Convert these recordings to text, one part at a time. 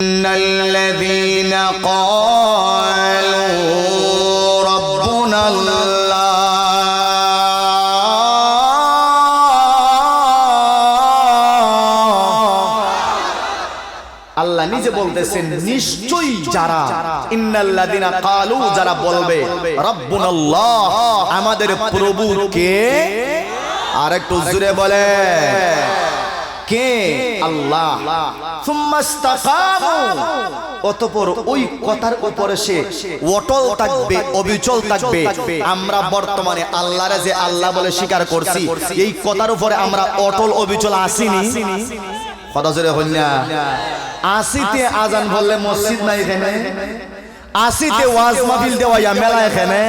إن الذين قالوا ربنا الله আল্লাহ নিজে বলতেছেন নিশ্চয়ই যারা ইন্নাল্লাযিনা কালু যারা বলবে রব্বুনাল্লাহ আমাদের প্রভু কে আর একটু জুড়ে বলে কে আল্লাহ। অতঃপর ওই কথার উপরে সে অটল থাকবে, অবিচল থাকবে। আমরা বর্তমানে আল্লাহরে যে আল্লাহ বলে স্বীকার করছি, এই কথার উপরে আমরা অটল, অবিচল আসিনি। কথা জোরে না। আসিতে আজান বললে মসজিদ নাই এখানে। আসিতে ওয়াজ মাহফিল দেওয়া মেলা এখানে।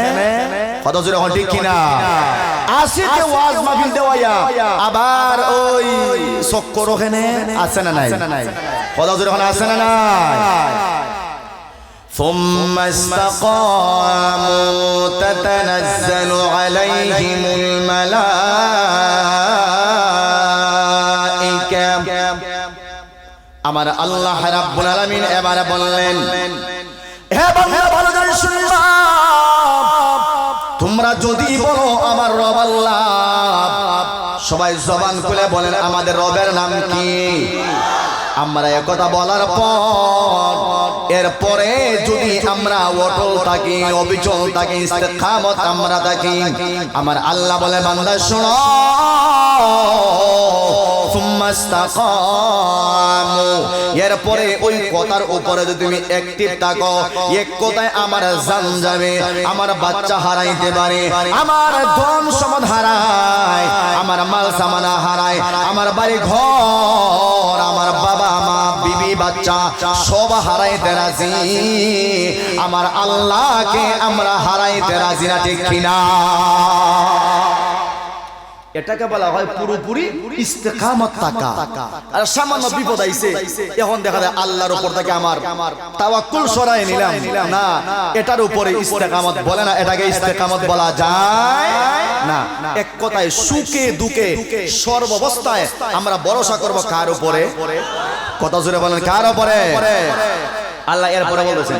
কথা জোরে হল ঠিক কিনা? আসিতে ওয়াজ মাহফিল দেওয়া ইয়া আবার ওই চক্কর ওখানে আছে না নাই কথা জোরে হল আছে না নাই ثم استقاموا تتنزل عليهم الملائكة আমার আল্লাহ রাব্বুল আলামিন এবারে বললেন হে বান্দা ভালো করে শুনবা তোমরা যদি বলো আমার রব আল্লাহ, সবাই জবান খুলে বলেন, আমাদের রবের নাম কি? আমরা একথা বলার পর, এরপরে যদি আমরা অটল থাকি, অবিচল থাকি খামত আমরা থাকি, আমার আল্লাহ বলে, বান্দা, শোনো। এরপরে ওই কথার উপরে যদি তুমি অ্যাক্টিভ থাকো, এক কথায় আমার জান যাবে, আমার বাচ্চা হারাইতে পারে, আমার ধন সম্পদ হারায়, আমার মাল সামানা হারায়, আমার বাড়ি ঘর আমার বাবা মা বিবি, বাচ্চা সব হারাইতে রাজি। আমার আল্লাহকে আমরা হারাইতে রাজি না ঠিক কিনা? এটাকে বলা হয় পুরোপুরি ইস্তেকামত থাকা আর সামান্য বিপদ আইছে এখন দেখা যায় আল্লাহর উপর থেকে আমার তাওয়াক্কুল সরাই নিলাম। না এটার উপরে ইস্তেকামত বলে না এটাকে ইস্তেকামত বলা যায় না। এক কথায় সুখে দুঃখে সর্বাবস্থায় আমরা ভরসা করব কার উপরে? কথা জুড়ে বলেন কার উপরে? আল্লাহ এরপরে বলেছেন।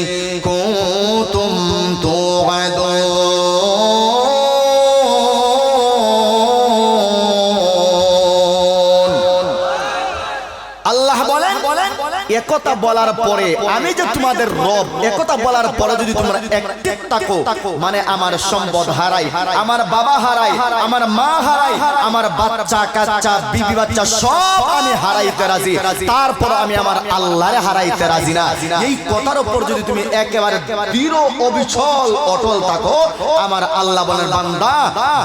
একথা বলার পরে, আমি যে তোমাদের রব একথা বলার পরে যদি তোমরা একটিভ থাকো মানে আমার সম্পদ হারাই, আমার বাবা হারাই, আমার মা হারাই, আমার বাচ্চা, কাচ্চা, বিবি বাচ্চা সব আমি হারাইতে রাজি। তারপর আমি আমার আল্লাহরে হারাইতে রাজি না। এই কথার উপর যদি তুমি একেবারে দৃঢ়, অবিচল, অটল থাকো, আমার আল্লাহ বলেন, বান্দা,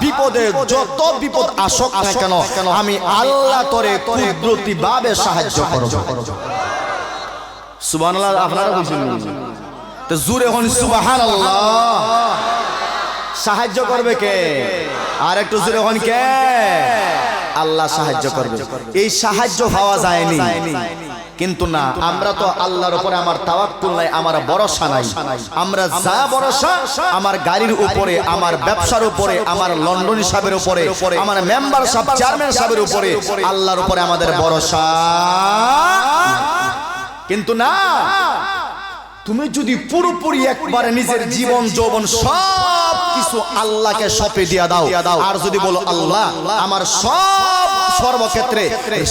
বিপদে যত বিপদ আসক না কেন, আমি আল্লাহ তরে কুদরতি ভাবে সাহায্য করব। আপনারা তো জুরে হন সুবহানাল্লাহ। সাহায্য করবে কে? আর একটু জুরে হন কে? আল্লাহ সাহায্য করবে। এই সাহায্য পাওয়া যায়নি। কিন্তু না, আমরা তো আল্লাহর উপরে আমার তাওয়াক্কুল নাই, আমার ভরসা নাই। আমরা যা ভরসা, আমার গাড়ির উপরে, আমার ব্যবসার উপরে, আমার লন্ডন সাহেবের উপরে, আমার মেম্বার সাহেব, চেয়ারম্যান সাহেবের উপরে, আল্লাহর উপরে আমাদের ভরসা। কিন্তু না, তুমি যদি পুরোপুরি একবারে নিজের জীবন, যৌবন সব কিছু আল্লাহকে সপে দিয়া দাও, আর যদি বলো, আল্লাহ, আমার সব সর্বক্ষেত্রে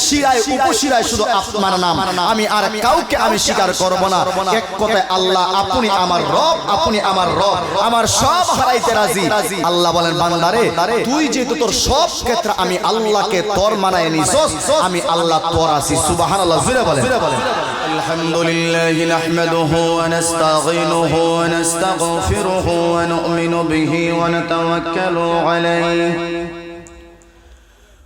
শিরায় উপশিরায় শুধু আপনার নাম আমি আর কাউকে আমি স্বীকার করব না এক কথায় আল্লাহ আপনি আমার রব আপনি আমার রব আমার সব হারাইতে রাজি আল্লাহ বলেন বান্দারে তুই যেহেতু তোর সব ক্ষেত্রে আমি আল্লাহকে তোর মানায় নিছস আমি আল্লাহ তোর আছি সুবহানাল্লাহ জুড়ে বলেন الحمد لله نحمده ونستعينه ونستغفره ونؤمن به ونتوكل عليه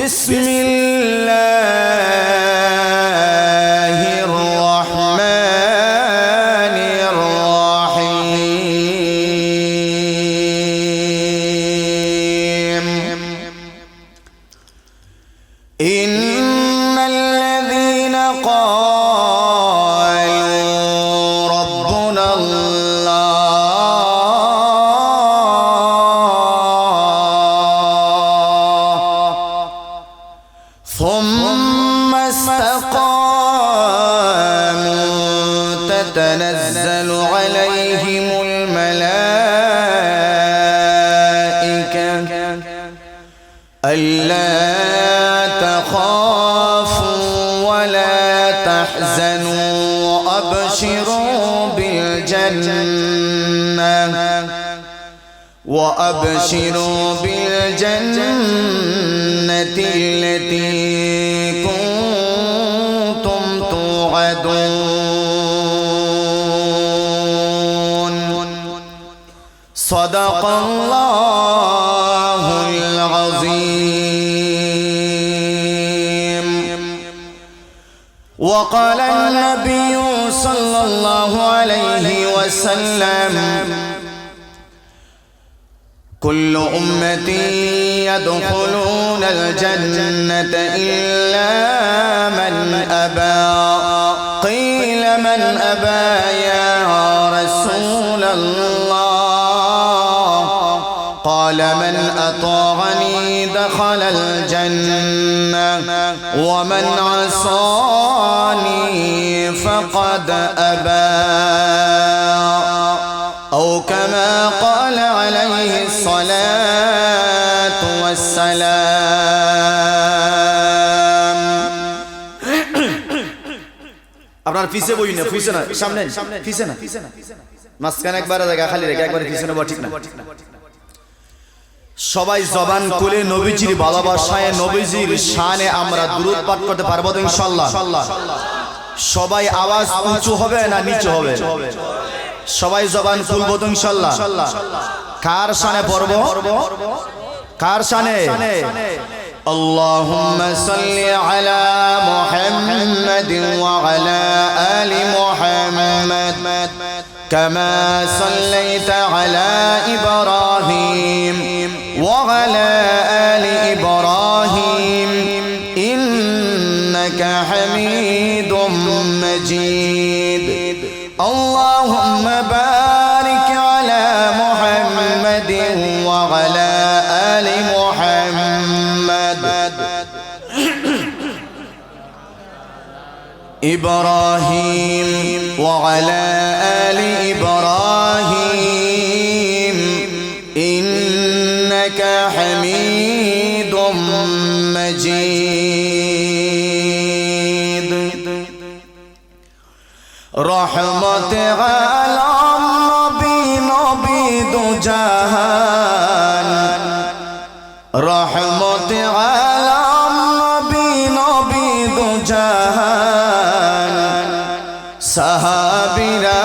بسم تتنزل عليهم الملائكة ألا تخافوا ولا تحزنوا وأبشروا بالجنة وأبشروا بالجنة صدق الله العظيم. وقال النبي صلى الله عليه وسلم كل أمتي يدخلون الجنة إلا من أبى. قيل من أبى يا رسول الله. قال من أطاعني دخل الجنة ومن عصاني فقد أبى أو كما قال عليه الصلاة والسلام আপনার পিছে বই না পিছে না সামনে পিছে না মাঝখানে একবার জায়গা খালি রেখে একবার পিছনে বসা ঠিক না সবাই জবান খুলে নবীজির ভালোবাসায় নবীজির শানে আমরা দূরত পাঠ করতে পারবো তো ইনশাল্লাহ সবাই আওয়াজ উঁচু হবে না নিচু হবে সবাই জবান খুলবো তো ইনশাল্লাহ কার শানে পড়বো কার শানে اللهم صل على محمد وعلى آل محمد كما صليت على إبراهيم وعلى آل إبراهيم إنك حميد مجيد. اللهم بارك على محمد وعلى آل محمد. إبراهيم وعلى مجيد رحمة عالم نبي نبي دو جهان رحمة عالم نبي نبي دو جهان সাহাবিরা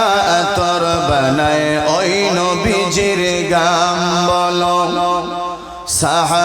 তোর বানায় ওই নবীজির গাম বলো সাহাবিরা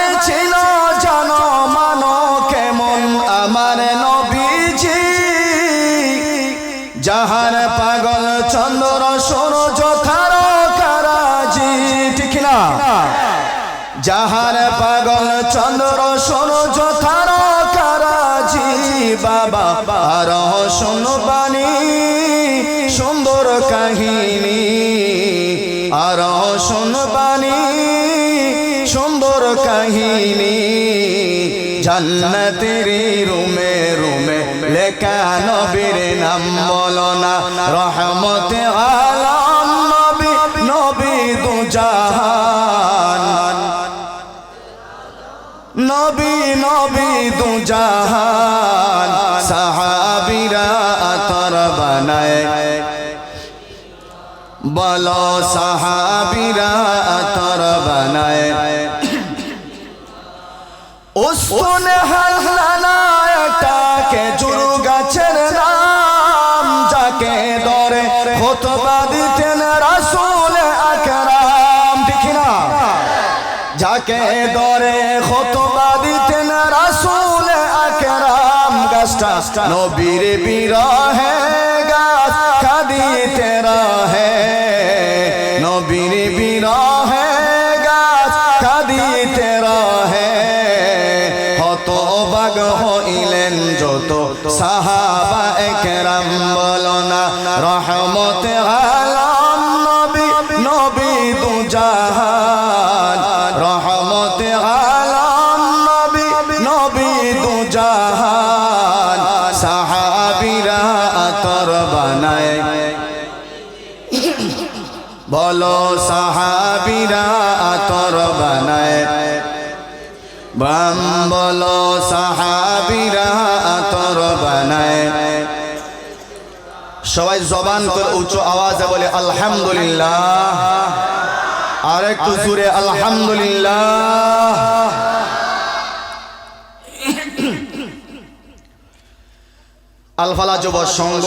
কাহিনী, আর শুনবানি সুন্দর কাহিনী। জান্নাতের রুমে রুমে লেখা নবীর নাম বলো না রহমতে আলম নবী নবী দু জাহান নবী নবী দু জাহান সাহাবিরা আতর বানায় বলো সাহাবিরা আতর বানায়। উসুন হাল্লানা একটা খেজুর গাছের নাম যাকে ধরে খুতবা দিতেন রাসূল আকরাম। ঠিক না যাকে ধরে খুতবা দিতেন রাসূল আকরাম। গাছটা নবীর বিরহে গাছ কাঁদিতে সাহাবা একরাম বলো না, রহমত আলম নবী নবী দু রহমত আলম নবী নবী দু জাহান সাহাবিরা আতর বানায়। বলো, সাহাবিরা আতর বানায়। বাম বলো, সাহাবিরা সবাই জবান করে উচ্চ আওয়াজে বলে, আলহামদুলিল্লাহ। আর একটু জুড়ে আলহামদুলিল্লাহ। সংঘ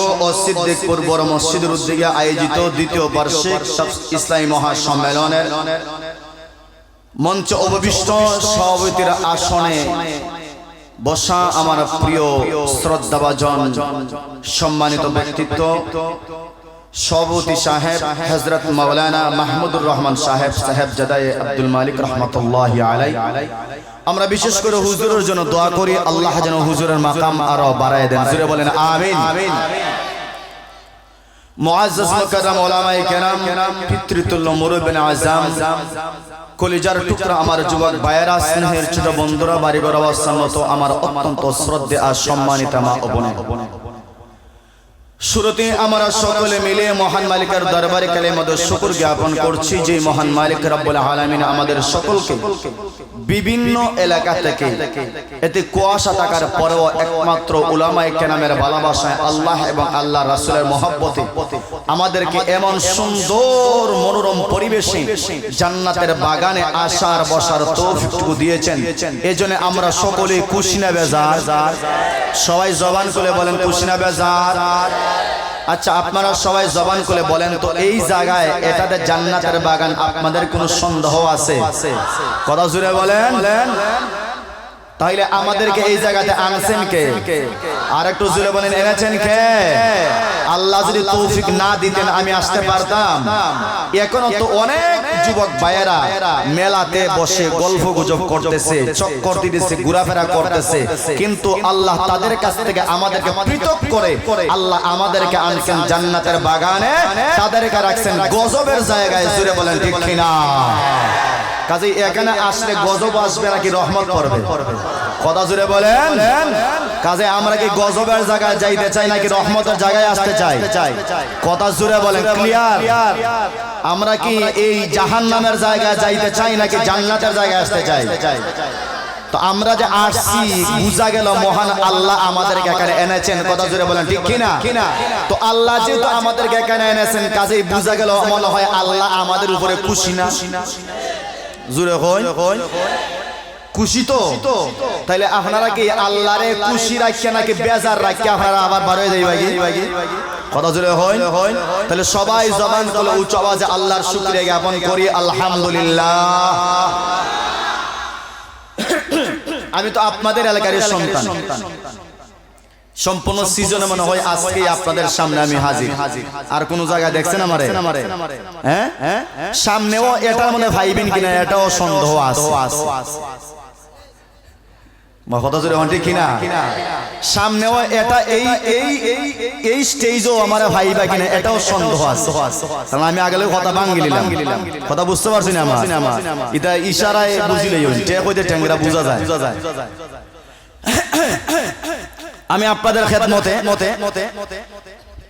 আয়োজিত দ্বিতীয় ইসলামী মঞ্চ অববিষ্ট সভাপতির আসনে বসা আমার প্রিয় শ্রদ্ধাভাজন, সম্মানিত ব্যক্তিত্ব, সভাপতি সাহেব হজরত মাওলানা মাহমুদুর রহমান সাহেব সাহেব জাদাই আব্দুল মালিক রহমতুল্লাহ আলাই আমরা বিশেষ করে হুজুরের জন্য দোয়া করি, আল্লাহ যেন হুজুরের মাকাম আরও বাড়ায় দেন। জুড়ে বলেন, আমিন। মুআজ্জাজ মুকাররম উলামায়ে কেরাম, পিতৃতুল্য মুরব্বিন আযম কলিজার টুকরা আমার যুবক বায়রা স্নেহের ছোট বন্ধুরা, বাড়িঘর মতো আমার অত্যন্ত শ্রদ্ধে আর সম্মানিত মা ও বোন শুরুতে আমরা সকলে মিলে মহান মালিকের দরবারে কালে মধ্যে শুকুর জ্ঞাপন করছি যে মহান মালিক রব্বুল আলামিন আমাদের সকলকে বিভিন্ন এলাকা থেকে এতে কুয়াশা থাকার পরেও একমাত্র উলামায়ে কেরামের ভালোবাসায় আল্লাহ এবং আল্লাহ রাসূলের মহব্বতে আমাদেরকে এমন সুন্দর মনোরম পরিবেশে জান্নাতের বাগানে আসার বসার তৌফিকটুকু দিয়েছেন। এজন্য আমরা সকলে খুশি না বেজার। সবাই জবান করে বলেন খুশি না বেজার। আচ্ছা আপনারা সবাই জবান করে বলেন তো, এই জায়গায়, এটাতে জান্নাতের বাগান আপনাদের কোনো সন্দেহ আছে? কথা জুড়ে বলেন। তাইলে আমাদেরকে এই জায়গাতে আনছেন কে? আর একটু জুড়ে বলেন, এনেছেন কে? আল্লাহ যদি তৌফিক না দিতেন আমি আসতে পারতাম। এখনও তো অনেক যুবক ভাইয়েরা মেলাতে বসে গল্প গুজব করতেছে চক্কর দিতেছে ঘোরাফেরা করতেছে। কিন্তু আল্লাহ তাদের কাছ থেকে আমাদেরকে পৃথক করে আল্লাহ আমাদেরকে আনছেন জান্নাতের বাগানে। তাদেরকে রাখছেন গজবের জায়গায় জুড়ে বলেন ঠিক কিনা। কাজে এখানে আসলে গজব আসবে নাকি রহমত করবে কথা জুড়ে বলেন। কাজে আমরা কি গজবের জায়গায় যাইতে চাই নাকি রহমতের জায়গায় আসতে চাই? কথা জুড়ে বলেন ক্লিয়ার আমরা কি এই জাহান নামের জায়গায় যাইতে চাই নাকি জান্নাতের জায়গায় আসতে চাই? তো আমরা যে আসছি বুঝা গেল মহান আল্লাহ আমাদেরকে এখানে এনেছেন। কথা জুড়ে বলেন ঠিক কিনা? তো আল্লাহ যেহেতু আমাদেরকে এখানে এনেছেন কাজেই বুঝা গেল মনে হয় আল্লাহ আমাদের উপরে খুশি না। জুড়ে হয় খুশি তো তাইলে আপনারা কি আল্লাহরে খুশি রাখিয়া নাকি বেজার রাখিয়া আপনারা আবার বার হয়ে যাই কথা জুড়ে হয় তাহলে সবাই জবান করে উচ্চ আওয়াজে আল্লাহর শুক্রিয়া জ্ঞাপন করি। আলহামদুলিল্লাহ। আমি তো আপনাদের এলাকার সন্তান। সম্পূর্ণ সিজনে মনে হয় আজকে আপনাদের সামনে আমি হাজির। আর কোন জায়গায় দেখছেন আমারে? হ্যাঁ? সামনেও এটা মনে ভাইবেন কিনা এটাও সন্দেহ আছে। কথা জোরে হন ঠিক কিনা? সামনেও এটা এই এই এই স্টেজও আমার কিনা এটাও সন্দেহ আছে। কারণ আমি আগেলে কথা কথা বুঝতে পারছি না আমার। এটা ইশারায় বুঝিলেই টে কইতে ট্যাংরা বোঝা যায়। আমি আপনাদের খেদমতে মতে মতে মতে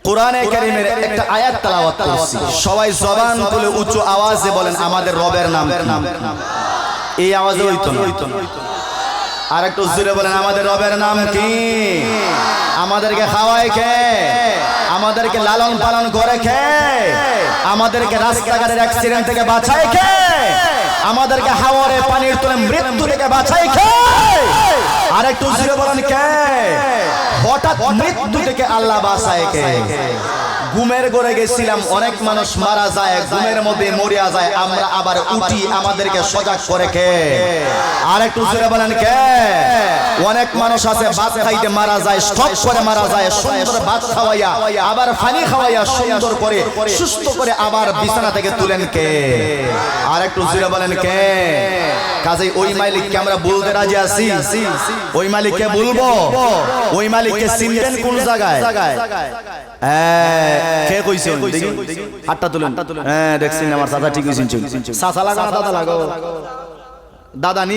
কোরআনে কারীমের একটা আয়াত তেলাওয়াত করছি। সবাই জবান তুলে উঁচু আওয়াজে বলেন, আমাদের রবের নাম নাম এই আওয়াজে হইতো না। আর একটু জোরে বলেন, আমাদের রবের নাম কি? আমাদেরকে খাওয়ায় খে। আমাদেরকে লালন পালন করে খে। আমাদেরকে রাস্তাঘাটের অ্যাক্সিডেন্ট থেকে বাঁচায় খে। আমাদেরকে হাওয়ারে পানির তলে মৃত্যু থেকে বাঁচায় খে। আর একটু জোরে বলেন কে? হঠাৎ মৃত্যু থেকে আল্লাহ বাঁচায় কে? ঘুমের ঘরে গেছিলাম অনেক মানুষ মারা যায় ঘুমের মধ্যে মরিয়া যায় আমরা আবার উঠি আমাদেরকে সজাগ করে কে? আর একটু জোরে বলেন কে? অনেক মানুষ আছে ভাত খাইতে মারা যায় স্টক করে মারা যায় সুন্দর ভাত খাওয়াইয়া আবার পানি খাওয়াইয়া সুন্দর করে সুস্থ করে আবার বিছানা থেকে তুলেন কে? আর একটু জোরে বলেন কে? কাজে ওই মালিককে আমরা বলতে রাজি আছি ওই মালিককে বলব? ওই মালিককে চিনবেন কোন জায়গায়? হ্যাঁ, কে কইছে দেখি। হাতটা তুলেন। হ্যাঁ দেখছেন আমার চাচা ঠিক কইছেন। চাচা লাগা দাদা লাগো দাদা নি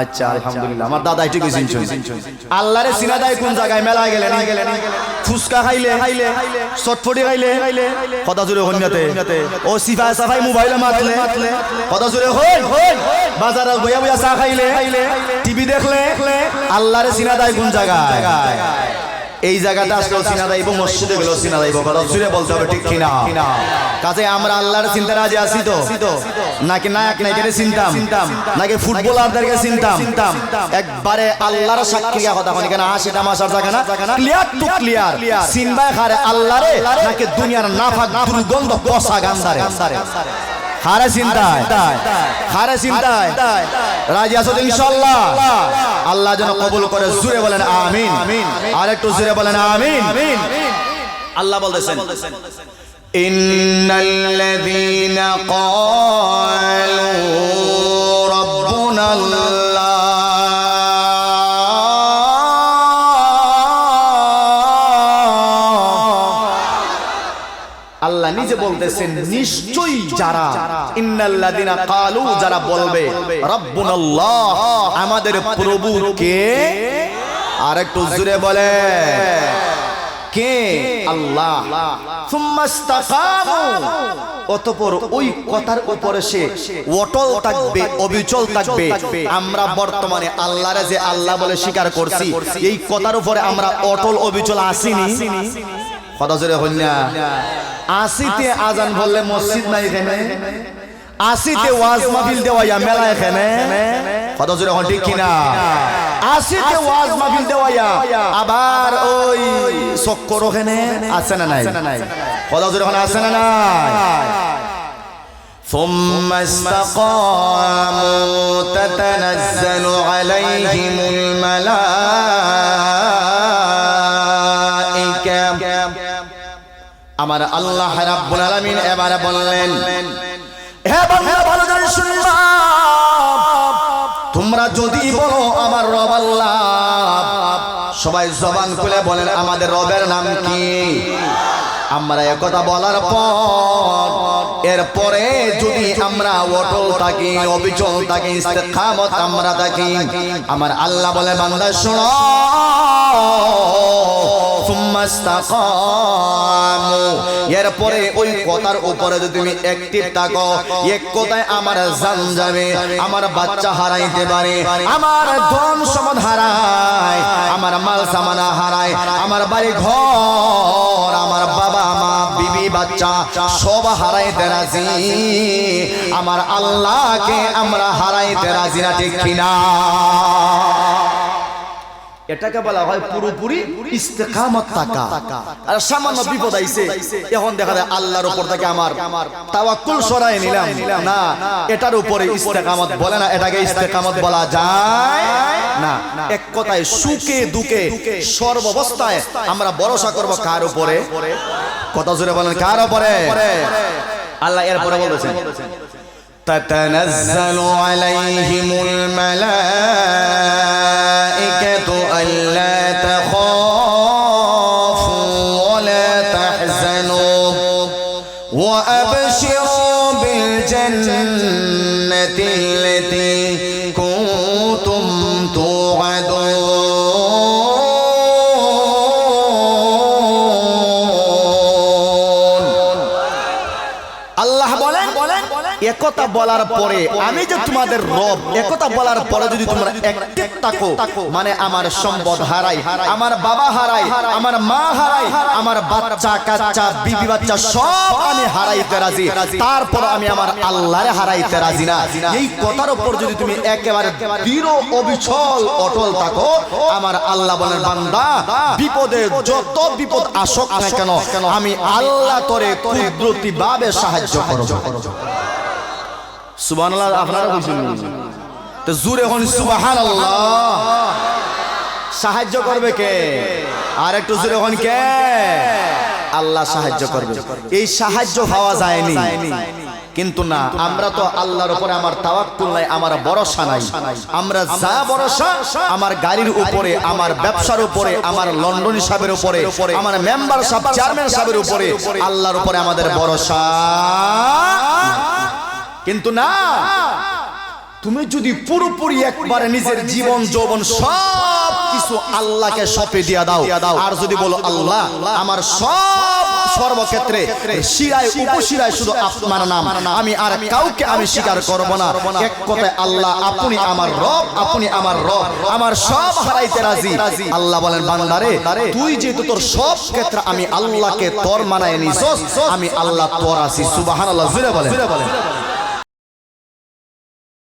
আচ্ছা আলহামদুলিল্লাহ। আমার দাদা ঠিক কইছেন আল্লাহরে সিনা দেয় কোন জায়গায় মেলা গেলে না গেলে ফুসকা খাইলে খাইলে। চটফটি খাইলে খাইলে। কথা জুড়ে হন্যাতে ও সিফাই সাফাই মোবাইলে মাতলে। কথা জুড়ে হই। বাজারে বইয়া বইয়া চা খাইলে। টিভি দেখলে। আল্লাহরে সিনা দেয় কোন জায়গায়? এই জায়গাটা আসলেও চিনা যাইব মসজিদে গেলেও চিনা যাইব কথা জুড়ে বলতে হবে ঠিক কিনা? কাজে আমরা আল্লাহর চিন্তা রাজি আছি তো নাকি নায়ক নায়কের চিন্তাম? নাকি ফুটবলারদেরকে চিন্তাম? একবারে আল্লাহর সাক্ষী কথা কোন কেন আসে তামাশার জায়গা না? ক্লিয়ার টু ক্লিয়ার চিনবাই খারে আল্লাহরে নাকি দুনিয়ার নাফাক দুর্গন্ধ পচা গান্দারে হারে চিন্তায় হারে চিন্তায়। রাজি আছো তো ইনশাআল্লাহ? আল্লাহ যেন কবুল করে, জুড়ে বলেন আমিন। আর একটু জুড়ে বলেন আমিন। আল্লাহ বলতেছেন, ইন্নাল্লাযীন ক্বালু রাব্বুনা আল্লাহ নিজে বলতেছেন নিশ্চয়ই যারা, ইন্নাল্লাযিনা কালু যারা বলবে, রাব্বুনাল্লাহ আমাদের প্রভু কে আর একটু জুড়ে বলে, কে? আল্লাহ। অতঃপর ওই কথার উপরে সে অটল থাকবে, অবিচল থাকবে। আমরা বর্তমানে আল্লাহরে যে আল্লাহ বলে স্বীকার করছি, এই কথার উপরে আমরা অটল অবিচল আসিনি। কথা জোরে হল না আসিতে আজান বললে মসজিদ নাই এখানে আসিতে ওয়াজ মাহফিল দেওয়া ইয়া মেলা এখানে কথা জোরে হল ঠিক কিনা আসিতে ওয়াজ মাহফিল দেওয়া ইয়া আবার ওই চক্কর ওখানে আছে না নাই কথা জোরে হল আছে না নাই ثم استقاموا تتنزل عليهم الملائكة আমার আল্লাহ রাব্বুল আলামিন এবারে বললেন, হে বান্দা, ভালো করে শুনবা। তোমরা যদি বলো আমার রব আল্লাহ, সবাই জবান খুলে বলেন, আমাদের রবের নাম কি? আমরা একথা বলার পর এরপরে যদি আমরা অটল থাকি অবিচল থাকি ইস্তেকামত আমরা থাকি আমার আল্লাহ বলে বান্দা শোনো। এরপরে ওই কথার উপরে যদি তুমি অ্যাক্টিভ থাকো এক কথায় আমার জান যাবে আমার বাচ্চা হারাইতে পারে আমার ধন সম্পদ হারায় আমার মাল সামানা হারায় আমার বাড়ি ঘর আমার বাচ্চা সব হারাই দেরাজি আমার আল্লাহকে আমরা হারাই রাজি না ঠিক কিনা? এটাকে বলা হয় পুরোপুরি ইস্তেকামত থাকা আর সামান্য বিপদ আইছে এখন দেখা যায় আল্লাহর উপর থেকে আমার তাওয়াক্কুল সরাই নিলাম। না এটার উপরে ইস্তেকামত বলে না এটাকে ইস্তেকামত বলা যায় না। এক কথায় সুখে দুঃখে সর্বাবস্থায় আমরা ভরসা করব কার উপরে? কথা জুড়ে বলেন কার উপরে? আল্লাহ এরপরে বলেছেন تتنزل عليهم الملائكة ألا تخافوا একথা বলার পরে আমি যে তোমাদের রব একথা বলার পরে যদি তোমরা একটি থাকো মানে আমার সম্পদ হারাই আমার বাবা হারাই আমার মা হারাই আমার বাচ্চা কাচ্চা বিবি বাচ্চা সব আমি হারাইতে রাজি। তারপর আমি আমার আল্লাহরে হারাইতে রাজি না। এই কথার উপর যদি তুমি একেবারে দৃঢ় অবিচল অটল থাকো আমার আল্লাহ বলেন বান্দা বিপদে যত বিপদ আসক না কেন আমি আল্লাহ তরে কুদরতি ভাবে সাহায্য করব সুবহানাল্লাহ আপনারা তো জুরে হন সুবহানাল্লাহ। সাহায্য করবে কে? আর একটু জুরে হন কে? আল্লাহ সাহায্য করবে। এই সাহায্য পাওয়া যায়নি। কিন্তু না আমরা তো আল্লাহর উপরে আমার তাওয়াক্কুল নাই আমার ভরসা নাই। আমরা যা ভরসা আমার গাড়ির উপরে আমার ব্যবসার উপরে আমার লন্ডন সাহেবের উপরে আমার মেম্বার সাহেব চেয়ারম্যান সাহেবের উপরে আল্লাহর উপরে আমাদের ভরসা কিন্তু না, তুমি যদি পুরোপুরি একবারে নিজের জীবন, যৌবন সব কিছু আল্লাহকে সপে দিয়া দাও। দাও আর যদি বলো, আল্লাহ, আমার সব সর্বক্ষেত্রে শিরায়, উপশিরায় শুধু আপনার নাম। আমি আর কাউকে আমি স্বীকার করব না। এক কথায় আল্লাহ, আপনি আমার রব, আপনি আমার রব। আমার সব হারাইতে রাজি। আল্লাহ বলেন, বান্দারে, তুই যেহেতু তোর সব ক্ষেত্রে আমি আল্লাহকে তোর মানায় নিছস, আমি আল্লাহ তোর আছি। সুবহানাল্লাহ জুড়ে বলেন।